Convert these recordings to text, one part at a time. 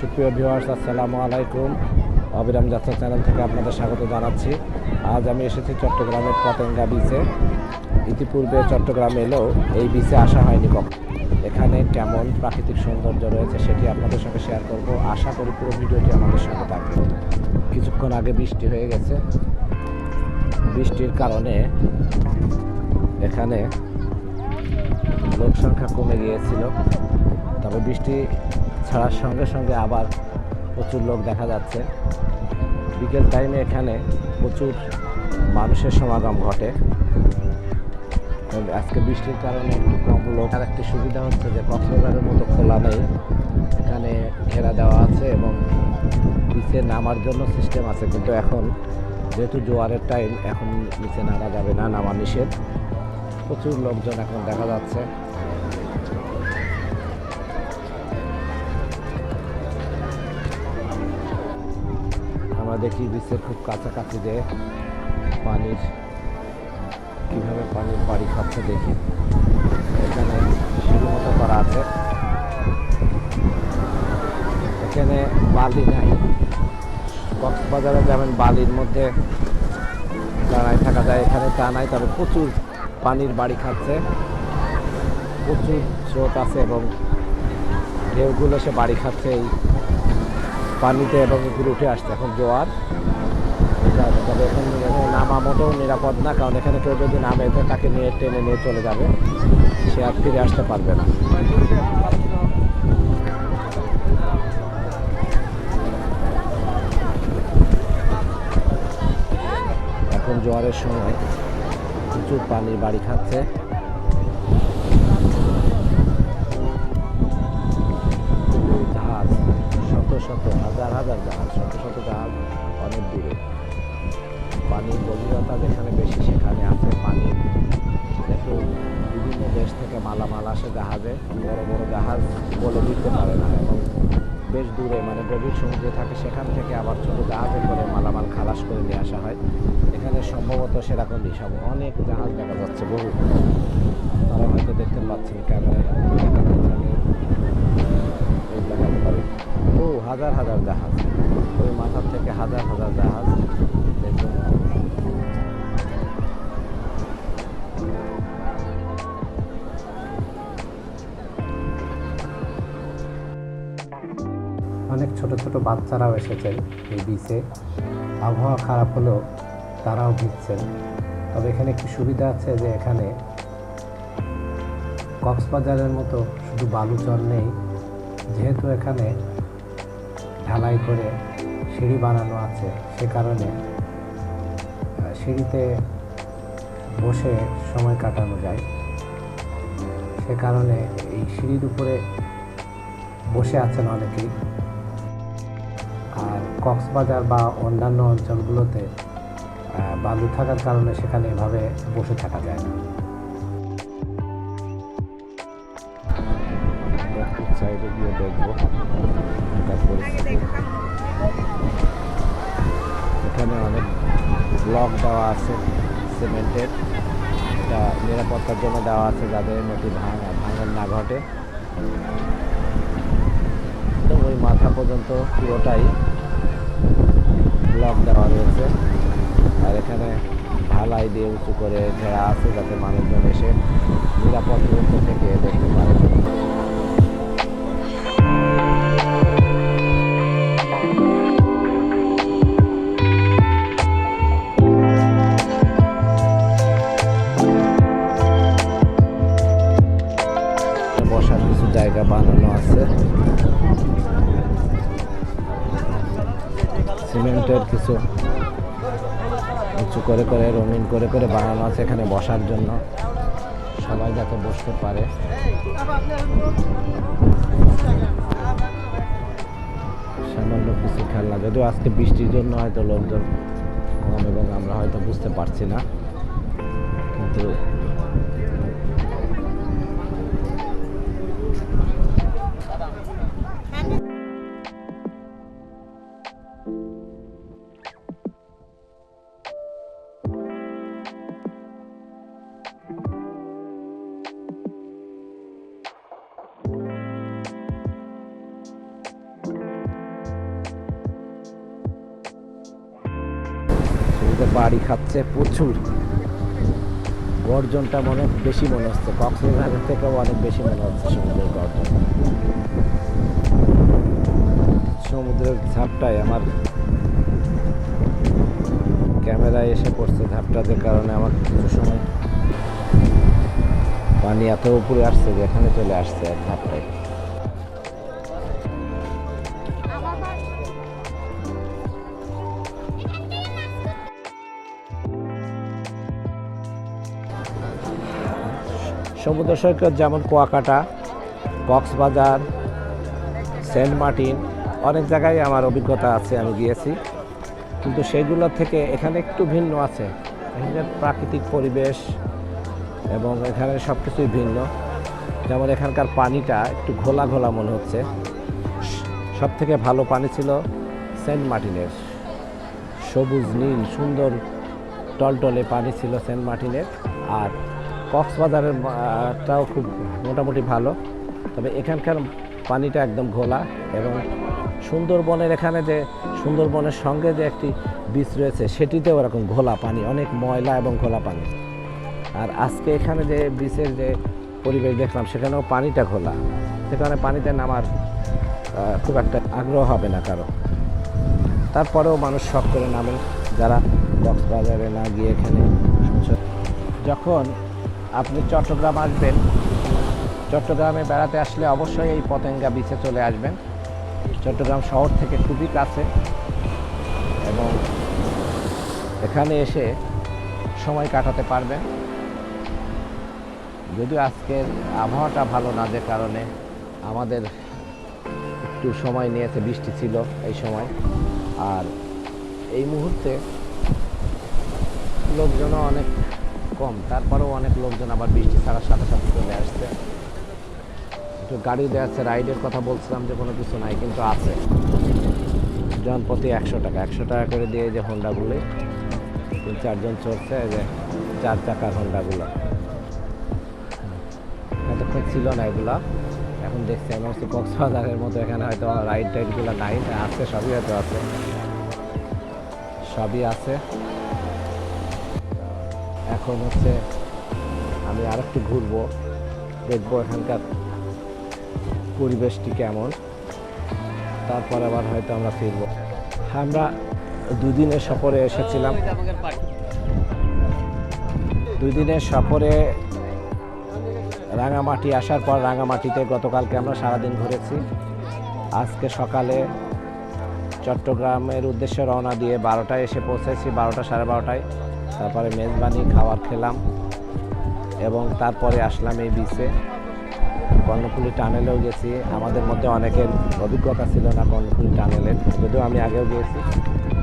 সুপ্রিয় ভিউয়ার্স আসসালামু আলাইকুম। অবিরাম যাত্রা চ্যানেল থেকে আপনাদের স্বাগত জানাচ্ছি। আজ আমি এসেছি চট্টগ্রামের পতেঙ্গা বিচে ইতিপূর্বে চট্টগ্রাম এলেও এই বিচে আসা হয়নি কখন। এখানে কেমন প্রাকৃতিক সৌন্দর্য রয়েছে সেটি আপনাদের সঙ্গে শেয়ার করব। আশা করি পুরো ভিডিওটি আমাদের সঙ্গে থাকবে। কিছুক্ষণ আগে বৃষ্টি হয়ে গেছে। বৃষ্টির কারণে এখানে লোক সংখ্যা কমে গিয়েছিল। তবে বৃষ্টি ছাড়ার সঙ্গে সঙ্গে আবার প্রচুর লোক দেখা যাচ্ছে। বিকেল টাইমে এখানে প্রচুর মানুষের সমাগম ঘটে। আজকে বৃষ্টির কারণে একটু কম লোক। আর একটি সুবিধা হচ্ছে যে কক্সবাজারের মতো খোলা নেই। এখানে ঘেরা দেওয়া আছে এবং নিচে নামার জন্য সিস্টেম আছে। কিন্তু এখন যেহেতু জোয়ারের টাইম এখন নিচে নামা যাবে না, নামা নিষেধ। প্রচুর লোকজন এখন দেখা যাচ্ছে। দেখি বিচের খুব কাছাকাছি যে পানির, কীভাবে পানির বাড়ি খাচ্ছে দেখি। এখানে সিঁড়ি মতো করা আছে। এখানে বালি নাই। কক্সবাজারে যেমন বালির মধ্যে দাঁড়ায় থাকা যায়, এখানে তা নাই, তবে প্রচুর পানির বাড়ি খাচ্ছে। প্রচুর স্রোত আছে এবং ঢেউগুলো সে বাড়ি খাচ্ছে এই পানিতে এবং উপরে উঠে আসছে। এখন জোয়ার। তবে এখন নামা মোটেও নিরাপদ না, কারণ এখানে কেউ যদি নামে তাকে নিয়ে টেনে নিয়ে চলে যাবে। সে আর ফিরে আসতে পারবে না। এখন জোয়ারের সময় প্রচুর পানির বাড়ি খাচ্ছে। সেখান থেকে আবার ছোটো জাহাজে করে মালামাল খালাস করে নিয়ে আসা হয়। এখানে সম্ভবত সেরকম সব অনেক জাহাজ দেখা যাচ্ছে বহু। তারা হয়তো দেখতে পাচ্ছেন ক্যামেরায় বহু হাজার হাজার জাহাজ। ওই মাথার থেকে হাজার হাজার জাহাজ ছোট বাচ্চারাও এসেছেন এই বিচে আবহাওয়া খারাপ হলেও তারাও ভিজছেন। তবে এখানে একটি সুবিধা আছে যে এখানে কক্সবাজারের মতো শুধু বালুচর নেই, যেহেতু এখানে ঢালাই করে সিঁড়ি বানানো আছে, সে কারণে সিঁড়িতে বসে সময় কাটানো যায়। সে কারণে এই সিঁড়ির উপরে বসে আছেন অনেকেই। কক্সবাজার বা অন্যান্য অঞ্চলগুলোতে বালু থাকার কারণে সেখানে এভাবে বসে থাকা যায় না। সাইডে গিয়ে দেখব। এখানে অনেক ব্লক দেওয়া আছে সিমেন্টের। এটা নিরাপত্তার জন্য দেওয়া আছে যাদের নদী ভাঙা ভাঙন না ঘটে। তো ওই মাথা পর্যন্ত পুরোটাই ব্লক দেওয়া রয়েছে। আর এখানে ঢালাই দিয়ে উঁচু করে ঘেরা আছে যাতে মানুষজন এসে নিরাপদ দূরত্ব থেকে দেখতে পারে। বসার কিছু জায়গা বানানো আছে। সিমেন্টের কিছু উঁচু করে করে রঙিন করে করে বানানো আছে এখানে বসার জন্য। সবাই যাতে বসতে পারে। সামান্য কিছু খেলনা যদিও আজকে বৃষ্টির জন্য হয়তো লোকজন কম এবং আমরা হয়তো বুঝতে পারছি না। কিন্তু নদীতে পাড়ি খাচ্ছে প্রচুর। গর্জনটা মনে বেশি মনে হচ্ছে। কক্সবাজারের থেকেও অনেক বেশি মনে হচ্ছে সমুদ্রের গর্জন। সমুদ্রের ঝাপটায় আমার। ক্যামেরায় এসে পড়ছে ঝাপটাদের কারণে আমার কিছু সময়। পানি এত উপরে আসছে যে এখানে চলে আসছে এক ঝাপটায় সমুদ্র সৈকত যেমন কুয়াকাটা, কক্সবাজার, সেন্ট মার্টিন, অনেক জায়গায় আমার অভিজ্ঞতা আছে, আমি গিয়েছি। কিন্তু সেগুলো থেকে এখানে একটু ভিন্ন আছে। এখানের প্রাকৃতিক পরিবেশ এবং এখানে সব কিছুই ভিন্ন। যেমন এখানকার পানিটা একটু ঘোলা ঘোলা মনে হচ্ছে। সব থেকে ভালো পানি ছিল সেন্ট মার্টিনের। সবুজ, নীল, সুন্দর, টলটলে পানি ছিল সেন্ট মার্টিনের। আর কক্সবাজারের টাও খুব মোটামুটি ভালো। তবে এখানকার পানিটা একদম ঘোলা এবং সুন্দরবনের এখানে যে, সুন্দরবনের সঙ্গে যে একটি বীচ রয়েছে, সেটিতেও এরকম ঘোলা পানি, অনেক ময়লা এবং ঘোলা পানি। আর আজকে এখানে যে বিচের যে পরিবেশ দেখলাম, সেখানেও পানিটা ঘোলা। সেখানে পানিতে নামার খুব একটা আগ্রহ হবে না কারও। তারপরেও মানুষ শখ করে নামে, যারা কক্সবাজারে না গিয়ে এখানে যখন আপনি চট্টগ্রাম আসবেন। চট্টগ্রামে বেড়াতে আসলে অবশ্যই এই পতেঙ্গা বিচে চলে আসবেন। চট্টগ্রাম শহর থেকে খুবই কাছে। এবং এখানে এসে সময় কাটাতে পারবেন। যদিও আজকের আবহাওয়াটা ভালো না যে কারণে আমাদের একটু সময় নিয়েছে, বৃষ্টি ছিল এই সময়। আর এই মুহূর্তে লোকজনও অনেক কম। তারপরেও অনেক লোকজন আবার বৃষ্টি ছাড়ার সাথে সাথে চলে আসছে। একটু গাড়ি দেওয়া রাইডের কথা বলছিলাম যে কোনো কিছু নাই, কিন্তু আছে। জন প্রতি একশো টাকা। একশো টাকা করে দিয়ে যে হোন্ডাগুলি তিন চারজন চড়ছে যে চার চাকার হোন্ডাগুলো এতক্ষণ ছিল না এগুলো। এখন দেখছি আমি হচ্ছে কক্সবাজারের মতো এখানে হয়তো রাইড টাইডগুলো নাই, আছে, সবই হয়তো আছে। সবই আছে। এখন হচ্ছে আমি আর একটু ঘুরবো, দেখব এখানকার পরিবেশটি কেমন। তারপর আবার হয়তো আমরা ফিরবো। আমরা দুদিনের সফরে এসেছিলাম। দুই দিনের সফরে রাঙামাটি আসার পর রাঙামাটিতে গতকালকে আমরা সারাদিন ঘুরেছি। আজকে সকালে চট্টগ্রামের উদ্দেশ্যে রওনা দিয়ে বারোটায় এসে পৌঁছেছি, বারোটা সাড়ে বারোটায়। তারপরে মেজবানি খাবার খেলাম এবং তারপরে আসলাম এই বিচে কর্ণফুলি টানেলেও গেছি। আমাদের মধ্যে অনেকের অভিজ্ঞতা ছিল না কর্ণফুলি টানেলের যদিও আমি আগেও গিয়েছি।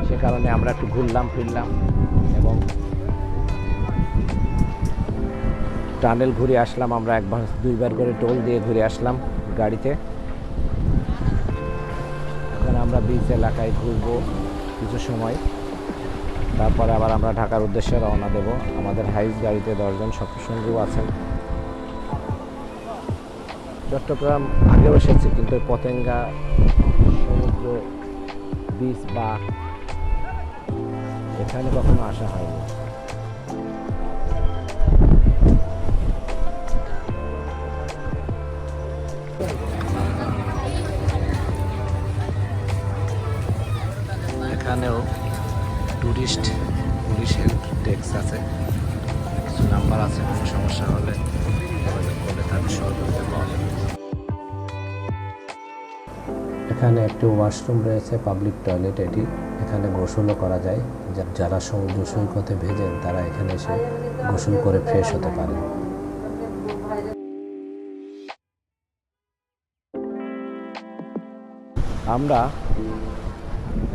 সে কারণে আমরা একটু ঘুরলাম, ফিরলাম এবং টানেল ঘুরে আসলাম। আমরা একবার, দুইবার করে টোল দিয়ে ঘুরে আসলাম গাড়িতে। এখন আমরা বিচ এলাকায় ঘুরবো কিছু সময়। তারপরে আবার আমরা ঢাকার উদ্দেশ্যে রওনা দেব। আমাদের হাইস গাড়িতে দশজন সঙ্গীও আছেন। চট্টগ্রাম আগেও এসেছি, কিন্তু পতেঙ্গা, সমুদ্র বিচ বা এখানে কখনো আসা হয়নি। টুরিস্ট পুলিশ হেল্প ডেস্ক আছে কিছু নাম্বার আছে কোনো সমস্যা হলে যোগাযোগ করলে তাদের সহযোগিতা পাওয়া যাবে। এখানে একটি ওয়াশরুম রয়েছে পাবলিক টয়লেট এটি। এখানে গোসলও করা যায়। যা- যারা সমুদ্র সৈকতে ভেজেন তারা এখানে এসে গোসল করে ফ্রেশ হতে পারেন। আমরা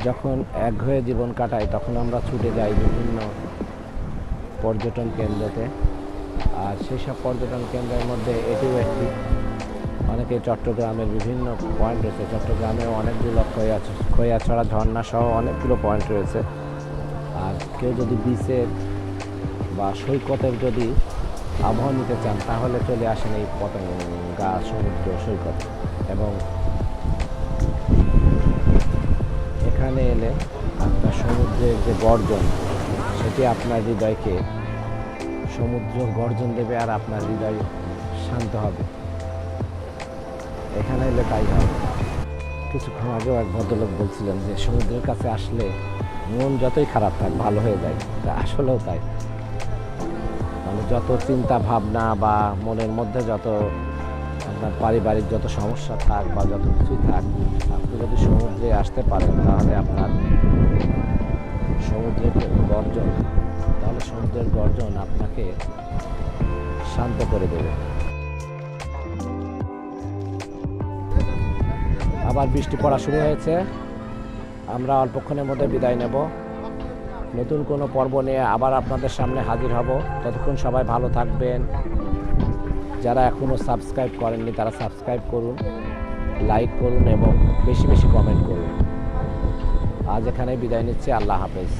যখন একঘয়ে জীবন কাটাই, তখন আমরা ছুটে যাই বিভিন্ন পর্যটন কেন্দ্রতে। আর সেই সব পর্যটন কেন্দ্রের মধ্যে এটিও একটি। অনেকে চট্টগ্রামের বিভিন্ন পয়েন্ট রয়েছে। চট্টগ্রামেও অনেকগুলো খৈয়া খৈয়াছড়া ঝর্ণা সহ অনেকগুলো পয়েন্ট রয়েছে। আর কেউ যদি বিচের বা সৈকতের যদি আবহাওয়া নিতে চান, তাহলে চলে আসেন এই পতঙ্গা সমুদ্র, সৈকত। এবং এখানে এলে আপনার সমুদ্রের যে গর্জন, সেটি আপনার হৃদয়কে সমুদ্র গর্জন দেবে আর আপনার হৃদয় শান্ত হবে। এখানে এলে তাই হয়। কিছুক্ষণ আগেও এক ভদ্রলোক বলছিলেন যে, সমুদ্রের কাছে আসলে মন যতই খারাপ থাক, ভালো হয়ে যায়। তা আসলেও তাই। মানে যত চিন্তা ভাবনা বা মনের মধ্যে যত আপনার পারিবারিক যত সমস্যা থাক বা যত কিছুই থাক, আপনি যদি সমুদ্রে আসতে পারেন, তাহলে আপনার সমুদ্রের গর্জন, তাহলে সমুদ্রের গর্জন আপনাকে শান্ত করে দেবে। আবার বৃষ্টি পড়া শুরু হয়েছে। আমরা অল্পক্ষণের মধ্যে বিদায় নেব। নতুন কোনো পর্ব নিয়ে আবার আপনাদের সামনে হাজির হব। ততক্ষণ সবাই ভালো থাকবেন। যারা এখনও সাবস্ক্রাইব করেননি, তারা সাবস্ক্রাইব করুন লাইক করুন এবং বেশি বেশি কমেন্ট করুন। আজ এখানে বিদায় নিচ্ছি, আল্লাহ হাফেজ।